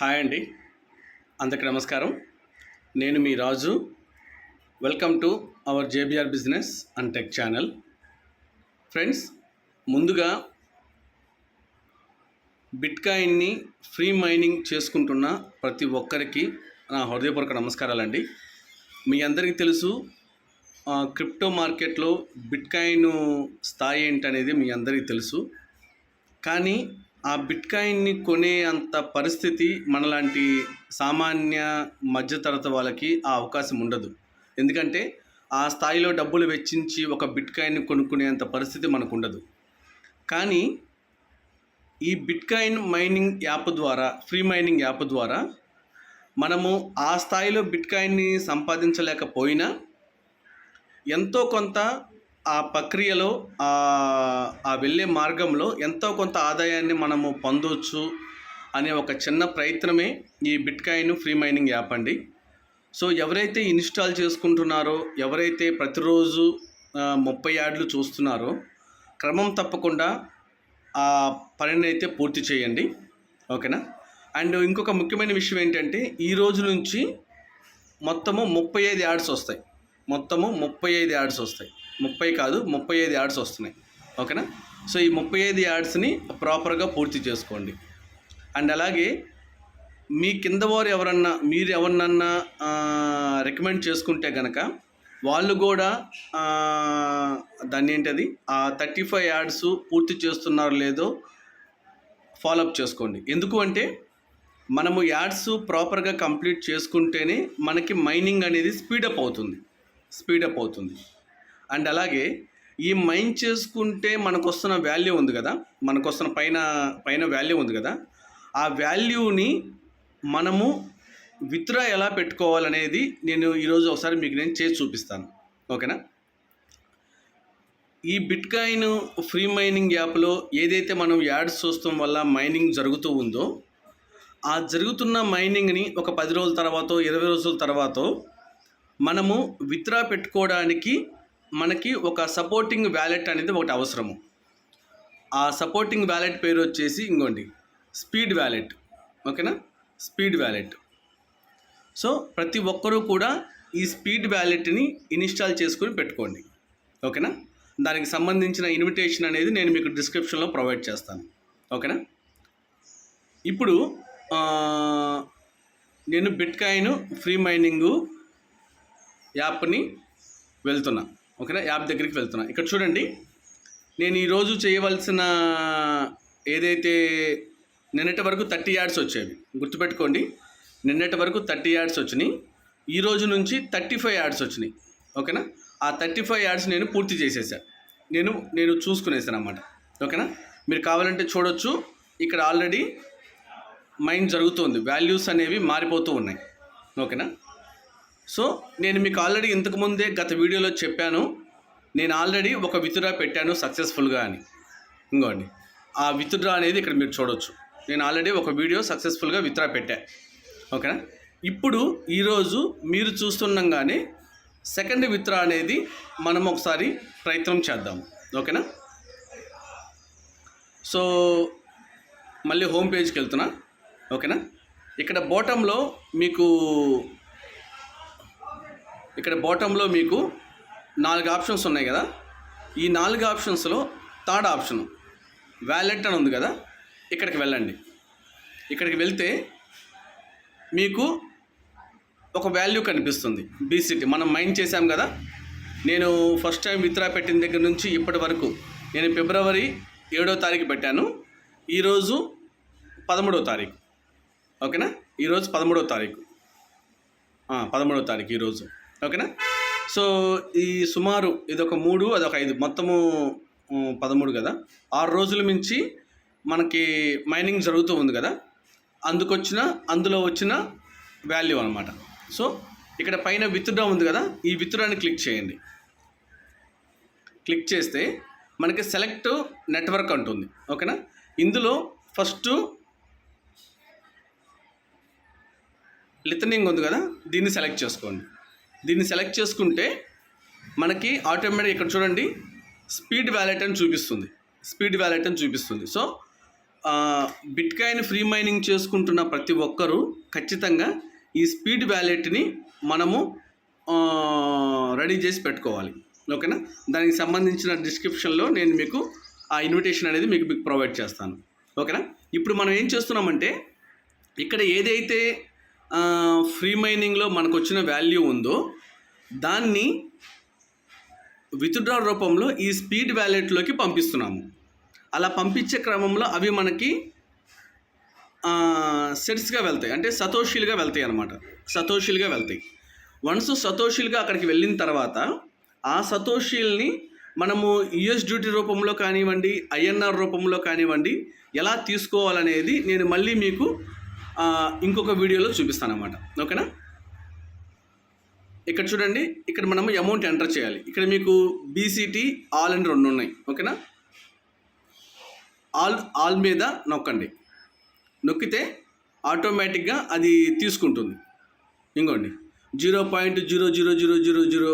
Hi అండి. అందరికి నమస్కారం. నేను మీ Raju. Welcome to our JBR business and tech channel friends ముందుగా బిట్కాయిన్ని ఫ్రీ మైనింగ్ చేసుకుంటున్న ప్రతి ఒక్కరికి నా హృదయపూర్వక నమస్కారాలండి. మీ అందరికీ తెలుసు క్రిప్టో మార్కెట్లో బిట్కాయిన్ స్థాయి ఏంటనేది మీ అందరికీ తెలుసు. కానీ ఆ బిట్కాయిన్ని కొనే అంత పరిస్థితి మనలాంటి సామాన్య మధ్యతరగతి వాళ్ళకి ఆ అవకాశం ఉండదు. ఎందుకంటే ఆ స్థాయిలో డబ్బులు వెచ్చించి ఒక బిట్కాయిన్ని కొనుక్కునేంత పరిస్థితి మనకు ఉండదు కానీ ఈ బిట్కాయిన్ మైనింగ్ యాప్ ద్వారా ఫ్రీ మైనింగ్ యాప్ ద్వారా మనము ఆ స్థాయిలో బిట్కాయిన్ని సంపాదించలేకపోయినా ఎంతో కొంత ఆ ప్రక్రియలో ఆ వెళ్ళే మార్గంలో ఎంతో కొంత ఆదాయాన్ని మనము పొందవచ్చు అనే ఒక చిన్న ప్రయత్నమే ఈ బిట్కాయిన్ ఫ్రీ మైనింగ్ యాప్ అండి. సో ఎవరైతే ఇన్స్టాల్ చేసుకుంటున్నారో ఎవరైతే ప్రతిరోజు ముప్పై యాడ్లు చూస్తున్నారో క్రమం తప్పకుండా ఆ పనిని అయితే పూర్తి చేయండి. ఓకేనా? అండ్ ఇంకొక ముఖ్యమైన విషయం ఏంటంటే ఈ రోజు నుంచి మొత్తము ముప్పై ఐదు యాడ్స్ వస్తాయి. మొత్తము ముప్పై ఐదు యాడ్స్ వస్తాయి. ముప్పై కాదు ముప్పై ఐదు యాడ్స్ వస్తున్నాయి. ఓకేనా? సో ఈ ముప్పై ఐదు యాడ్స్ని ప్రాపర్గా పూర్తి చేసుకోండి. అండ్ అలాగే మీ కింద వారు ఎవరన్నా మీరు ఎవరినన్నా రికమెండ్ చేసుకుంటే కనుక వాళ్ళు కూడా దాన్ని ఏంటది? ఆ థర్టీ ఫైవ్ యాడ్స్ పూర్తి చేస్తున్నారో లేదో ఫాలోఅప్ చేసుకోండి. ఎందుకు అంటే మనము యాడ్స్ ప్రాపర్గా కంప్లీట్ చేసుకుంటేనే మనకి మైనింగ్ అనేది స్పీడప్ అవుతుంది. స్పీడప్ అవుతుంది. అండ్ అలాగే ఈ మైన్ చేసుకుంటే మనకు వస్తున్న వాల్యూ ఉంది కదా? మనకు వస్తున్న పైన పైన వాల్యూ ఉంది కదా? ఆ వాల్యూని మనము విత్డ్రా ఎలా పెట్టుకోవాలనేది నేను ఈరోజు ఒకసారి మీకు నేను చేసి చూపిస్తాను. ఓకేనా? ఈ బిట్కాయిన్ ఫ్రీ మైనింగ్ యాప్లో ఏదైతే మనం యాడ్స్ చూస్తాం వల్ల మైనింగ్ జరుగుతూ ఉందో ఆ జరుగుతున్న మైనింగ్ని ఒక పది రోజుల తర్వాత ఇరవై రోజుల తర్వాత మనము విత్డ్రా పెట్టుకోవడానికి మనకి ఒక సపోర్టింగ్ వ్యాలెట్ అనేది ఒకటి అవసరము. ఆ సపోర్టింగ్ వ్యాలెట్ పేరు వచ్చేసి ఇంకోండి స్పీడ్ వ్యాలెట్ ఓకేనా స్పీడ్ వ్యాలెట్ సో ప్రతి ఒక్కరూ కూడా ఈ స్పీడ్ వ్యాలెట్ని ఇన్స్టాల్ చేసుకుని పెట్టుకోండి. ఓకేనా దానికి సంబంధించిన ఇన్విటేషన్ అనేది నేను మీకు డిస్క్రిప్షన్లో ప్రొవైడ్ చేస్తాను. ఓకేనా ఇప్పుడు నేను బిట్కాయిన్ ఫ్రీ మైనింగు యాప్ని వెళ్తున్నా. ఓకేనా? యాప్ దగ్గరికి వెళ్తున్నా. ఇక్కడ చూడండి నేను ఈరోజు చేయవలసిన ఏదైతే నిన్నటి వరకు థర్టీ యాడ్స్ వచ్చేవి గుర్తుపెట్టుకోండి నిన్నటి వరకు థర్టీ యాడ్స్ వచ్చినాయి. ఈ రోజు నుంచి థర్టీ ఫైవ్ యాడ్స్ వచ్చినాయి. ఓకేనా? ఆ థర్టీ ఫైవ్ యాడ్స్ నేను పూర్తి చేసేసా. నేను నేను చూసుకునేసాను అన్నమాట. ఓకేనా? మీరు కావాలంటే చూడొచ్చు. ఇక్కడ ఆల్రెడీ మైండ్ జరుగుతుంది. వాల్యూస్ అనేవి మారిపోతూ ఉన్నాయి. ఓకేనా? సో నేను మీకు ఆల్రెడీ ఇంతకుముందే గత వీడియోలో చెప్పాను. నేను ఆల్రెడీ ఒక విత్డ్రా పెట్టాను సక్సెస్ఫుల్గా అని. ఇంకోండి. ఆ విత్డ్రా అనేది ఇక్కడ మీరు చూడొచ్చు. నేను ఆల్రెడీ ఒక వీడియో సక్సెస్ఫుల్గా విత్డ్రా పెట్టా. ఓకేనా? ఇప్పుడు ఈరోజు మీరు చూస్తుండగానే సెకండ్ విత్డ్రా అనేది మనం ఒకసారి ప్రయత్నం చేద్దాం. ఓకేనా? సో మళ్ళీ హోమ్ పేజ్కి వెళ్తున్నా. ఓకేనా? ఇక్కడ బాటంలో మీకు ఇక్కడ బాటంలో మీకు నాలుగు ఆప్షన్స్ ఉన్నాయి కదా. ఈ నాలుగు ఆప్షన్స్లో థర్డ్ ఆప్షన్ వ్యాలెట్ అని ఉంది కదా. ఇక్కడికి వెళ్ళండి. ఇక్కడికి వెళ్తే మీకు ఒక వాల్యూ కనిపిస్తుంది. బీసీటీ మనం మైండ్ చేశాం కదా. నేను ఫస్ట్ టైం విత్రా పెట్టిన దగ్గర నుంచి ఇప్పటి వరకు నేను ఫిబ్రవరి ఏడో తారీఖు పెట్టాను. ఈరోజు పదమూడో తారీఖు. ఓకేనా? ఈరోజు పదమూడో తారీఖు. పదమూడో తారీఖు ఈరోజు ఓకేనా? సో ఈ సుమారు ఇది ఒక మూడు అదొక ఐదు. మొత్తము పదమూడు కదా? ఆరు రోజుల మించి మనకి మైనింగ్ జరుగుతూ ఉంది కదా? అందుకొచ్చిన అందులో వచ్చిన వాల్యూ అనమాట సో ఇక్కడ పైన విత్డ్రా ఉంది కదా? ఈ విత్డ్రాని క్లిక్ చేయండి. క్లిక్ చేస్తే మనకి సెలెక్ట్ నెట్వర్క్ అంటుంది. ఓకేనా? ఇందులో ఫస్ట్ లిథనింగ్ ఉంది కదా? దీన్ని సెలెక్ట్ చేసుకోండి. దీన్ని సెలెక్ట్ చేసుకుంటే మనకి ఆటోమేటిక్ ఇక్కడ చూడండి స్పీడ్ వ్యాలెట్ అని చూపిస్తుంది. స్పీడ్ వ్యాలెట్ అని చూపిస్తుంది. So bit coin free mining చేసుకుంటున్న ప్రతి ఒక్కరూ ఖచ్చితంగా ఈ స్పీడ్ వ్యాలెట్ని మనము రెడీ చేసి పెట్టుకోవాలి. ఓకేనా? దానికి సంబంధించిన డిస్క్రిప్షన్లో నేను మీకు ఆ ఇన్విటేషన్ అనేది మీకు మీకు ప్రొవైడ్ చేస్తాను. ఓకేనా? ఇప్పుడు మనం ఏం చేస్తున్నామంటే ఇక్కడ ఏదైతే ఫ్రీ మైనింగ్లో మనకు వచ్చిన వాల్యూ ఉందో దాన్ని విత్డ్రా రూపంలో ఈ స్పీడ్ వ్యాలెట్లోకి పంపిస్తున్నాము. అలా పంపించే క్రమంలో అవి మనకి సెట్స్గా వెళ్తాయి. అంటే సతోషిలుగా వెళ్తాయి అన్నమాట. సతోషిలుగా వెళ్తాయి. వన్స్ సతోషిలుగా అక్కడికి వెళ్ళిన తర్వాత ఆ సతోషిల్ని మనము యుఎస్ డ్యూటీ రూపంలో కానివ్వండి ఐఎన్ఆర్ రూపంలో కానివ్వండి ఎలా తీసుకోవాలనేది నేను మళ్ళీ మీకు ఇంకొక వీడియోలో చూపిస్తాను అనమాట ఓకేనా? ఇక్కడ చూడండి ఇక్కడ మనము అమౌంట్ ఎంటర్ చేయాలి. ఇక్కడ మీకు బీసీటీ ఆల్ అని రెండు ఉన్నాయి. ఓకేనా? ఆల్ ఆల్ మీద నొక్కండి. నొక్కితే ఆటోమేటిక్గా అది తీసుకుంటుంది. ఇంకోండి. Zero point zero zero zero zero zero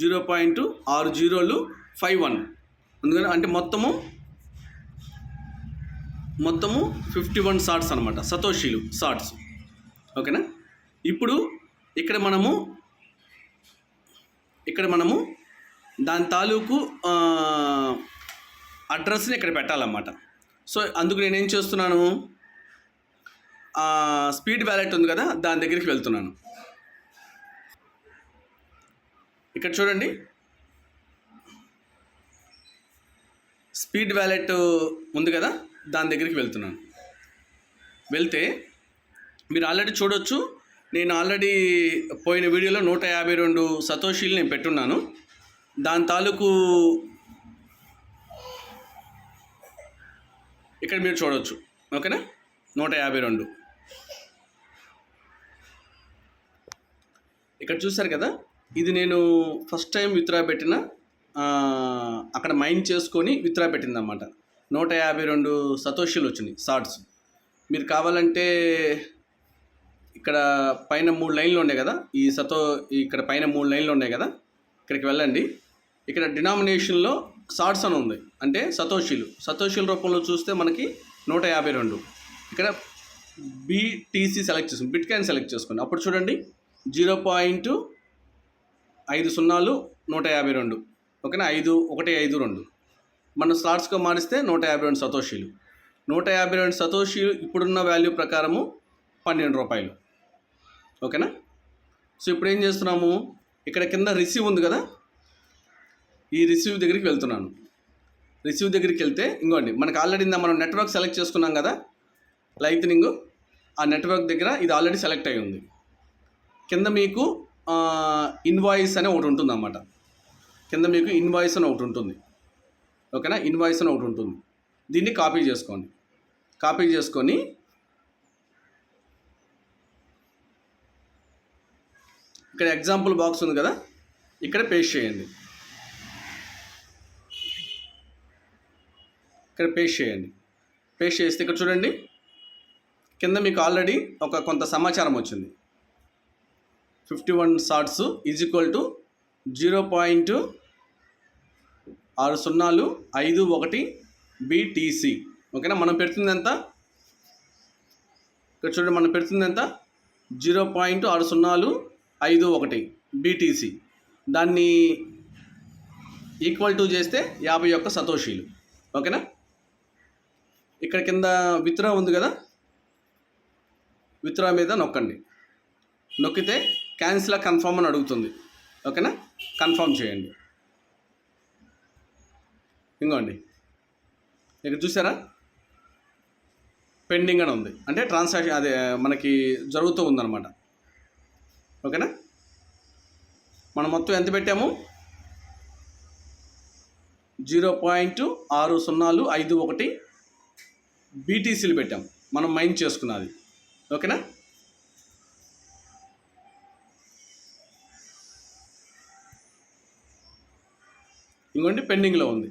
zero point ఆరు జీరోలు ఫైవ్ వన్. అందుకని అంటే మొత్తము మొత్తము ఫిఫ్టీ వన్ షార్ట్స్ అనమాట సతోషిలు షార్ట్స్ ఓకేనా? ఇప్పుడు ఇక్కడ మనము ఇక్కడ మనము దాని తాలూకు అడ్రస్ని ఇక్కడ పెట్టాలన్నమాట. సో అందుకు నేనేం చేస్తున్నాను? స్పీడ్ వ్యాలెట్ ఉంది కదా దాని దగ్గరికి వెళ్తున్నాను. ఇక్కడ చూడండి. స్పీడ్ వ్యాలెట్ ఉంది కదా దాని దగ్గరికి వెళ్తున్నాను. వెళ్తే మీరు ఆల్రెడీ చూడొచ్చు నేను ఆల్రెడీ పోయిన వీడియోలో నూట యాభై రెండు సతోషీలు నేను పెట్టున్నాను. దాని తాలూకు ఇక్కడ మీరు చూడొచ్చు ఓకేనా? నూట యాభై రెండు. ఇక్కడ చూసారు కదా ఇది నేను ఫస్ట్ టైం విత్రా పెట్టిన అక్కడ మైండ్ చేసుకొని విత్రా పెట్టిందన్నమాట. నూట యాభై రెండు సతోషులు వచ్చినాయి షార్ట్స్ మీరు కావాలంటే ఇక్కడ పైన మూడు లైన్లు ఉన్నాయి కదా? ఈ సతో ఇక్కడ పైన మూడు లైన్లు ఉన్నాయి కదా? ఇక్కడికి వెళ్ళండి. ఇక్కడ డినామినేషన్లో షార్ట్స్ అని ఉంది. అంటే సతోషీలు. సతోషీల రూపంలో చూస్తే మనకి నూట యాభై రెండు. ఇక్కడ బీటీసీ సెలెక్ట్ చేసుకుని బిట్ కాయిన్ సెలెక్ట్ చేసుకోండి అప్పుడు చూడండి. జీరో పాయింట్ ఐదు సున్నాలు నూట యాభై రెండు. ఓకేనా? ఐదు ఒకటి ఐదు రెండు. మనం స్లాట్స్గా మారిస్తే నూట యాభై రెండు సతోషీలు. నూట యాభై రెండు సతోషీలు ఇప్పుడున్న వాల్యూ ప్రకారము పన్నెండు రూపాయలు. ఓకేనా? సో ఇప్పుడు ఏం చేస్తున్నాము? ఇక్కడ కింద రిసీవ్ ఉంది కదా? ఈ రిసీవ్ దగ్గరికి వెళ్తున్నాను. రిసీవ్ దగ్గరికి వెళ్తే ఇంకోండి మనకు ఆల్రెడీ ఇందా మనం నెట్వర్క్ సెలెక్ట్ చేసుకున్నాం కదా? లైతనింగ్ ఆ నెట్వర్క్ దగ్గర ఇది ఆల్రెడీ సెలెక్ట్ అయి ఉంది. కింద మీకు ఇన్వాయిస్ అనే ఒకటి ఉంటుంది అన్నమాట కింద మీకు ఇన్వాయిస్ అని ఒకటి ఉంటుంది. ఓకేనా? ఇన్వాయిస్ అని ఒకటి ఉంటుంది. దీన్ని కాపీ చేసుకోండి. కాపీ చేసుకొని ఇక్కడ ఎగ్జాంపుల్ బాక్స్ ఉంది కదా? ఇక్కడ పేస్ట్ చేయండి. ఇక్కడ పేస్ట్ చేయండి. పేస్ట్ చేస్తే ఇక్కడ చూడండి. కింద మీకు ఆల్రెడీ ఒక కొంత సమాచారం వచ్చింది. Fifty one sats is equal to zero point ఆరు సున్నాలు ఐదు ఒకటి బీటీసీ ఓకేనా? మనం పెడుతుంది ఎంత? ఇక్కడ చూడండి మనం పెడుతుంది ఎంత? జీరో పాయింట్ ఆరు సున్నాలు ఐదు ఒకటి బీటీసీ దాన్ని ఈక్వల్ టు చేస్తే యాభై ఒక్క సతోషీలు. ఓకేనా? ఇక్కడ కింద విత్డ్రా ఉంది కదా? విత్రా మీద నొక్కండి. నొక్కితే క్యాన్సిల్ కన్ఫర్మ్ అని అడుగుతుంది. ఓకేనా? కన్ఫర్మ్ చేయండి. ఇంకోండి. ఇక్కడ చూసారా? పెండింగ్ అని ఉంది. అంటే ట్రాన్సాక్షన్ అదే మనకి జరుగుతూ ఉందన్నమాట. ఓకేనా? మనం మొత్తం ఎంత పెట్టాము? జీరో పాయింట్ ఆరు సున్నాలు ఐదు ఒకటి బీటీసీలు పెట్టాం. మనం మైండ్ చేసుకున్నది. ఓకేనా? ఇంకోండి పెండింగ్లో ఉంది.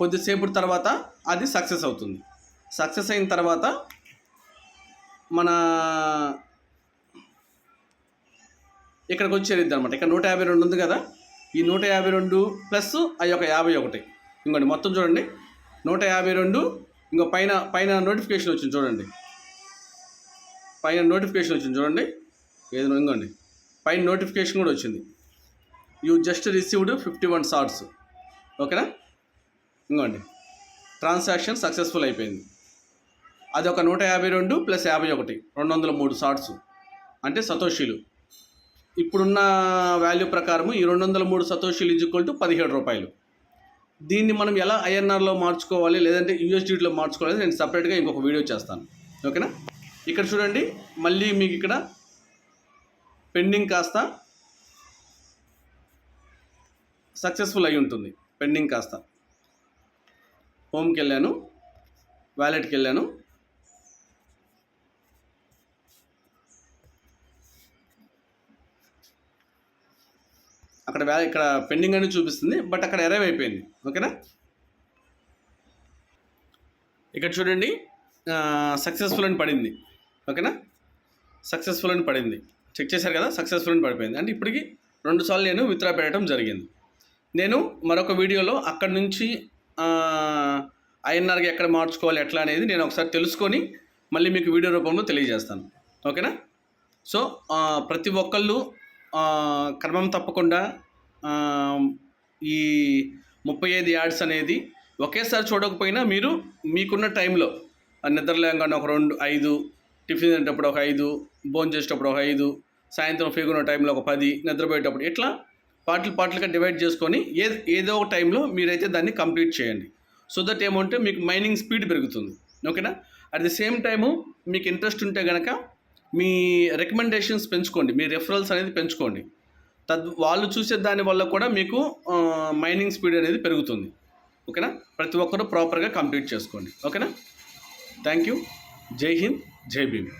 కొద్దిసేపు తర్వాత అది సక్సెస్ అవుతుంది. సక్సెస్ అయిన తర్వాత మన ఇక్కడికి వచ్చేది అనమాట ఇక్కడ నూట యాభై రెండు ఉంది కదా? ఈ నూట యాభై రెండు ప్లస్ ఆ యొక్క యాభై ఒకటి. ఇంకోండి మొత్తం చూడండి. నూట యాభై రెండు ఇంకా పైన పైన నోటిఫికేషన్ వచ్చింది చూడండి. పైన నోటిఫికేషన్ వచ్చింది చూడండి. ఏదో ఇంకోండి పైన నోటిఫికేషన్ కూడా వచ్చింది. You just received fifty one sats ఓకేనా? ఇంకోండి ట్రాన్సాక్షన్ సక్సెస్ఫుల్ అయిపోయింది. అది ఒక నూట యాభై రెండు ప్లస్ యాభై ఒకటి రెండు వందల మూడు షార్ట్స్ అంటే సతోషిలు. ఇప్పుడున్న వాల్యూ ప్రకారము ఈ రెండు వందల మూడు సతోషిలు ఈజ్వల్ టు పదిహేడు రూపాయలు. దీన్ని మనం ఎలా ఐఎన్ఆర్లో మార్చుకోవాలి లేదంటే యూఎస్డీలో మార్చుకోవాలి నేను సపరేట్గా ఇంకొక వీడియో చేస్తాను. ఓకేనా ఇక్కడ చూడండి మళ్ళీ మీకు ఇక్కడ పెండింగ్ కాస్త సక్సెస్ఫుల్ అయి ఉంటుంది. పెండింగ్ కాస్త. హోమ్కి వెళ్ళాను వ్యాలెట్కి వెళ్ళాను అక్కడ వ్యా ఇక్కడ పెండింగ్ అని చూపిస్తుంది బట్ అక్కడ ఎరైవ్ అయిపోయింది. ఓకేనా? ఇక్కడ చూడండి సక్సెస్ఫుల్ అని పడింది. ఓకేనా? సక్సెస్ఫుల్ అని పడింది. చెక్ చేశారు కదా సక్సెస్ఫుల్ అని పడిపోయింది. అంటే ఇప్పటికి రెండు సార్లు నేను విత్డ్రా పెట్టడం జరిగింది. నేను మరొక వీడియోలో అక్కడ నుంచి ఐఎన్ఆర్కి ఎక్కడ మార్చుకోవాలి ఎట్లా అనేది నేను ఒకసారి తెలుసుకొని మళ్ళీ మీకు వీడియో రూపంలో తెలియజేస్తాను. ఓకేనా? సో ప్రతి ఒక్కళ్ళు క్రమం తప్పకుండా ఈ ముప్పై ఐదు యాడ్స్ అనేది ఒకేసారి చూడకపోయినా మీరు మీకున్న టైంలో నిద్ర లేకుండా ఒక రెండు ఐదు టిఫిన్ తినేటప్పుడు ఒక ఐదు భోజనం చేసేటప్పుడు ఒక ఐదు సాయంత్రం ఫ్రీగా ఉన్న టైంలో ఒక పది నిద్రపోయేటప్పుడు ఇట్లా పార్ట్లు పార్ట్లుగా డివైడ్ చేసుకొని ఏ ఏదో ఒక టైంలో మీరైతే దాన్ని కంప్లీట్ చేయండి. సో దట్ ఏమంటే మీకు మైనింగ్ స్పీడ్ పెరుగుతుంది. ఓకేనా అట్ ది సేమ్ టైము మీకు ఇంట్రెస్ట్ ఉంటే కనుక మీ రికమెండేషన్స్ పెంచుకోండి. మీ రెఫరల్స్ అనేది పెంచుకోండి. తద్ వాళ్ళు చూసే దాని వల్ల కూడా మీకు మైనింగ్ స్పీడ్ అనేది పెరుగుతుంది. ఓకేనా ప్రతి ఒక్కరూ ప్రాపర్గా కంప్లీట్ చేసుకోండి. ఓకేనా థ్యాంక్ యూ జై హింద్ జై భీమ్